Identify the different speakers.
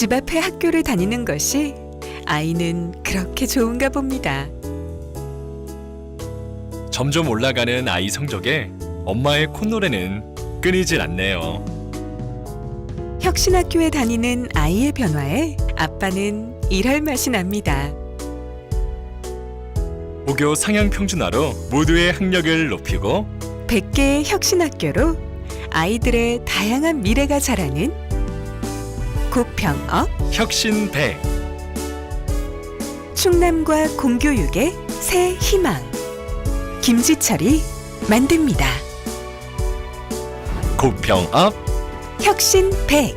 Speaker 1: 집 앞에 학교를 다니는 것이 아이는 그렇게 좋은가 봅니다.
Speaker 2: 점점 올라가는 아이 성적에 엄마의 콧노래는 끊이질 않네요.
Speaker 1: 혁신학교에 다니는 아이의 변화에 아빠는 일할 맛이 납니다.
Speaker 2: 고교 상향 평준화로 모두의 학력을 높이고
Speaker 1: 100개의 혁신학교로 아이들의 다양한 미래가 자라는 고평업
Speaker 2: 혁신 100
Speaker 1: 충남과 공교육의 새 희망. 김지철이 만듭니다.
Speaker 2: 고평업.
Speaker 1: 혁신 100